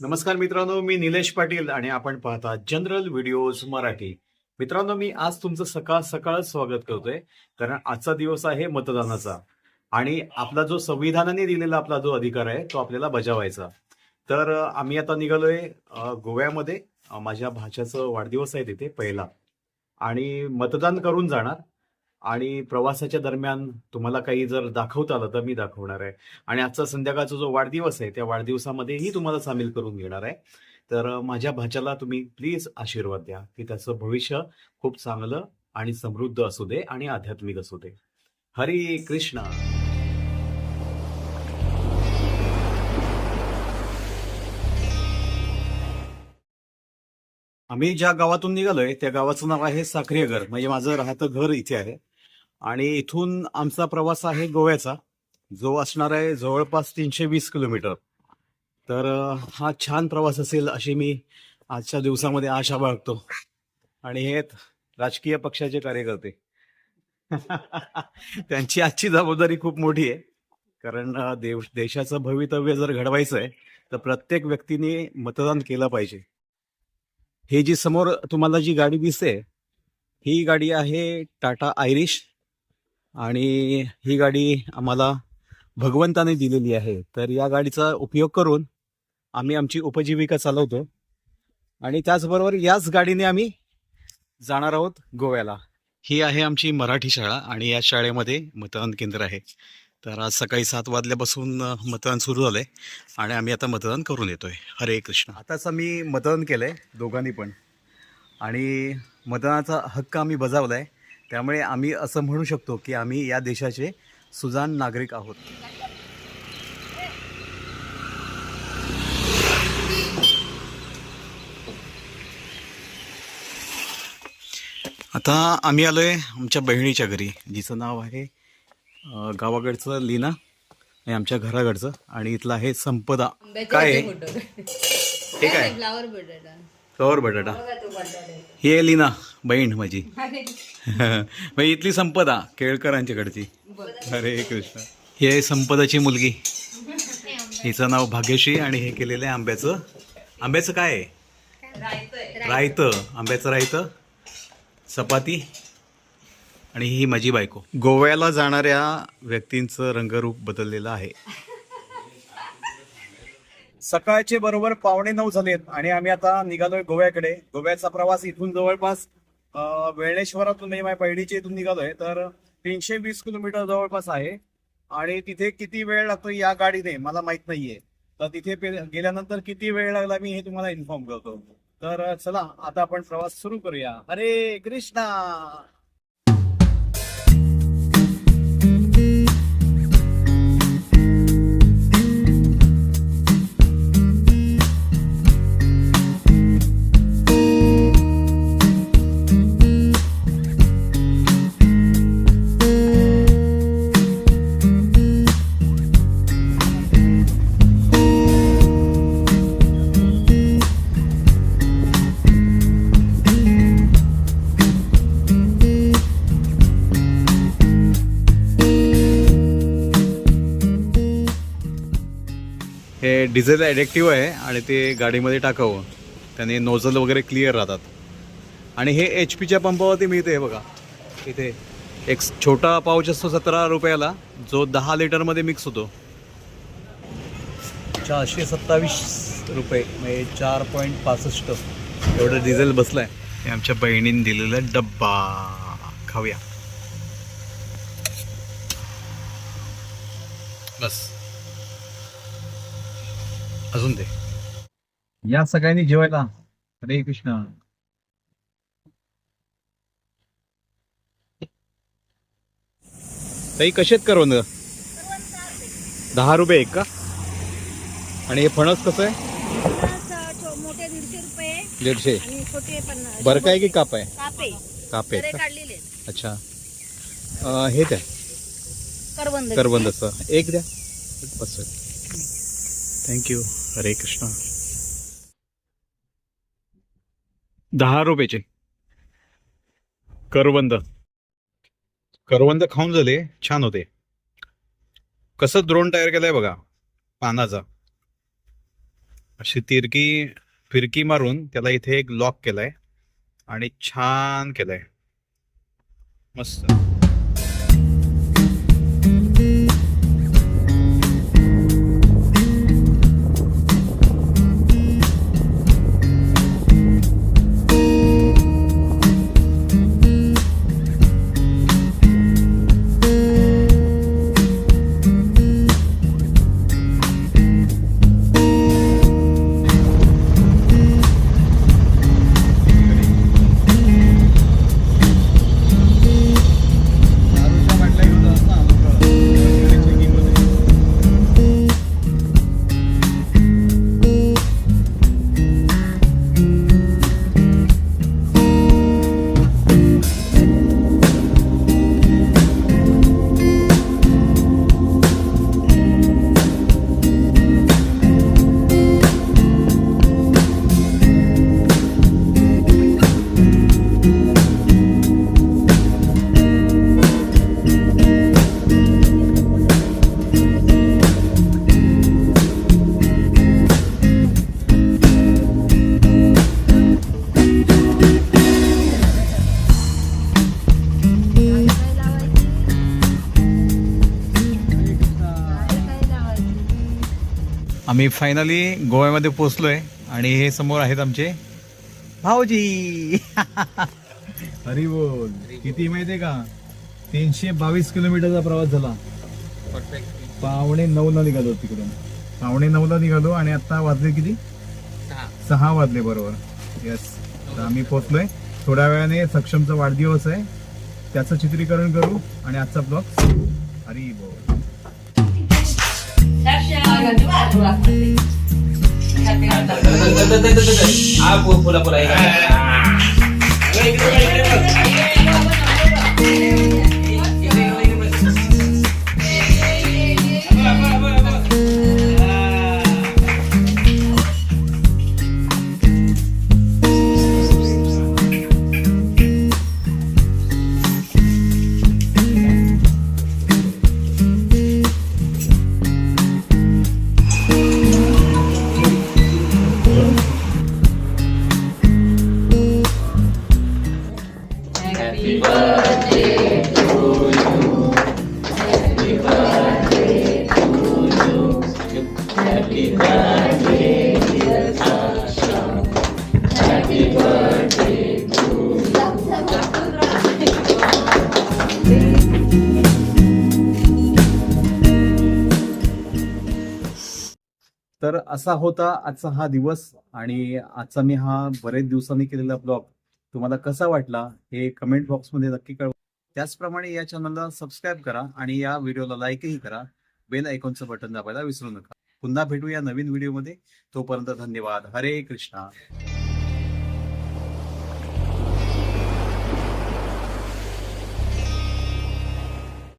नमस्कार मित्रांनो मी निलेश पाटील आणि आपण पाहता जनरल व्हिडिओज मराठी. मित्रांनो मी आज तुमचं सकाळ सकाळ स्वागत करतोय कारण आजचा दिवस आहे मतदानाचा. आणि आपला जो संविधानाने दिलेला आपला जो अधिकार आहे तो आपल्याला बजावायचा. तर आम्ही आता निघालोय गोव्यामध्ये. माझ्या भाच्याचं वाढदिवस आहे तिथे पहिला. आणि मतदान करून जाणार. आणि प्रवासाच्या दरम्यान तुम्हाला काही जर दाखवता आलं तर मी दाखवणार आहे. आणि आजचा संध्याकाळचा जो वाढदिवस आहे त्या वाढदिवसामध्येही तुम्हाला सामील करून घेणार आहे. तर माझ्या भाच्याला तुम्ही प्लीज आशीर्वाद द्या की त्याचं भविष्य खूप चांगलं आणि समृद्ध असू दे आणि आध्यात्मिक असू दे. हरी कृष्ण. आम्ही ज्या गावातून निघालोय त्या गावाचं नाव आहे साखरेघर. म्हणजे माझं राहतं घर इथे आहे. आणि इथून आमचा प्रवास आहे गोव्याचा. जो असणार आहे जवळपास तीनशे वीस किलोमीटर. तर हा छान प्रवास असेल अशी मी आजच्या दिवसामध्ये आशा बाळगतो. आणि हे राजकीय पक्षाचे कार्यकर्ते. त्यांची आजची जबाबदारी खूप मोठी आहे. कारण देव देशाचं भवितव्य जर घडवायचं आहे तर प्रत्येक व्यक्तीने मतदान केलं पाहिजे. हे जी समोर तुम्हाला जी गाडी दिसते ही गाडी आहे टाटा आयरिश. आणि ही गाडी आम्हाला भगवंताने दिलेली आहे. तर या गाडीचा उपयोग करून आम्ही आमची उपजीविका चालवतो. आणि त्याचबरोबर याच गाडीने आम्ही जाणार आहोत गोव्याला. ही आहे आमची मराठी शाळा आणि या शाळेमध्ये मतदान केंद्र आहे. तर आज सकाळी सात वाजल्यापासून मतदान सुरू झालंय आणि आम्ही आता मतदान करून येतोय. हरे कृष्ण. आताच आम्ही मतदान केलंय दोघांनी पण. आणि मतदानाचा हक्क आम्ही बजावलाय. त्यामुळे आम्ही असं म्हणू शकतो की आम्ही या देशाचे सुजाण नागरिक आहोत. आता आम्ही आलोय आमच्या बहिणीच्या घरी. जिचं नाव आहे गावाकडचं लीना आणि आमच्या घराकडचं आणि इथलं आहे संपदा. काय आहे? हे काय? फ्लावर बटाटा. फ्लॉवर बटाटा. ही आहे. लीना बहीण माझी. मग इथली संपदा केळकरांच्याकडची. अरे कृष्ण. ही आहे संपदाची मुलगी. हिचं नाव भाग्यश्री आणि हे केलेलं आहे आंब्याचं. आंब्याचं काय आहे? रायतं. आंब्याचं रायतं चपाती आणि ही माझी बायको. गोव्याला जाणाऱ्या व्यक्तींचं रंगरूप बदललेलं आहे. सकाळचे बरोबर पावणे नऊ झालेत आणि आम्ही आता निघालोय गोव्याकडे. गोव्याचा प्रवास इथून जवळपास वेळेश्वरातून म्हणजे माझ्या पैडीच्या इथून निघालोय. तर तीनशे वीस किलोमीटर जवळपास आहे. आणि तिथे किती वेळ लागतो या गाडीने मला माहीत नाहीये. तर तिथे गेल्यानंतर किती वेळ लागला मी हे तुम्हाला इन्फॉर्म करतो. तर चला आता आपण प्रवास सुरू करूया. हरे कृष्णा! हे डिझेल ॲडॅक्टिव्ह आहे आणि ते गाडीमध्ये टाकावं. त्याने नोझल वगैरे क्लिअर राहतात. आणि हे एच पीच्या पंपावरती मिळते हे बघा. इथे एक छोटा पाऊच असतो सतरा रुपयाला जो दहा लिटरमध्ये मिक्स होतो. चारशे सत्तावीस रुपये म्हणजे चार पॉईंट पासष्ट. एवढं डिझेल बसलं आहे हे आमच्या बहिणीने दिलेला डब्बा. खाऊया. बस. अजून दे. या सगळ्यांनी जेवायला. हरे कृष्ण. ताई कशेत करवंद? दहा रुपये एक का? आणि हे फणस कसं आहे? मोठे दीडशे रुपये. दीडशे. आणि छोटे पन्नास बरं काय की काप आहे? कापे. आहेत का? काढलेले. अच्छा. अं, हे द्या. करवंद. करबंद असं. एक द्या. बस. थँक्यू हरे कृष्ण दहा रुपयाचे. करवंद. करवंद खाऊन झाले. छान होते. कसं द्रोण तयार केलंय बघा. पानाचा. अशी तिरकी फिरकी मारून त्याला इथे एक लॉक केलाय. आणि छान केलंय. मस्त. आम्ही फायनली गोव्यामध्ये पोहोचलोय आणि हे समोर आहेत आमचे भाऊजी. हरी बोल किती माहितीये का? तीनशे बावीस किलोमीटरचा प्रवास झाला. पावणे नऊ ला निघालो तिकडून. पावणे नऊ ला निघालो आणि आता वाजले किती? सहा. वाजले बरोबर. येस तर आम्ही पोचलोय थोड्या वेळाने सक्षमचा वाढदिवस आहे. त्याचं चित्रीकरण करू आणि आजचा ब्लॉग हरी बोल Aku pula-pula. Ayo. तर असा होता आजचा हा दिवस आणि आजचा मी हा बरेच दिवसांनी केलेला ब्लॉग. तुम्हाला कसा वाटला हे कमेंट बॉक्समध्ये नक्की कळवा. त्याचप्रमाणे या चॅनलला सबस्क्राईब करा आणि या व्हिडिओला लाईकही करा. बेल आयकॉनचं बटन दाबायला विसरू नका. पुन्हा भेटूया नवीन व्हिडिओमध्ये तोपर्यंत धन्यवाद. हरे कृष्णा.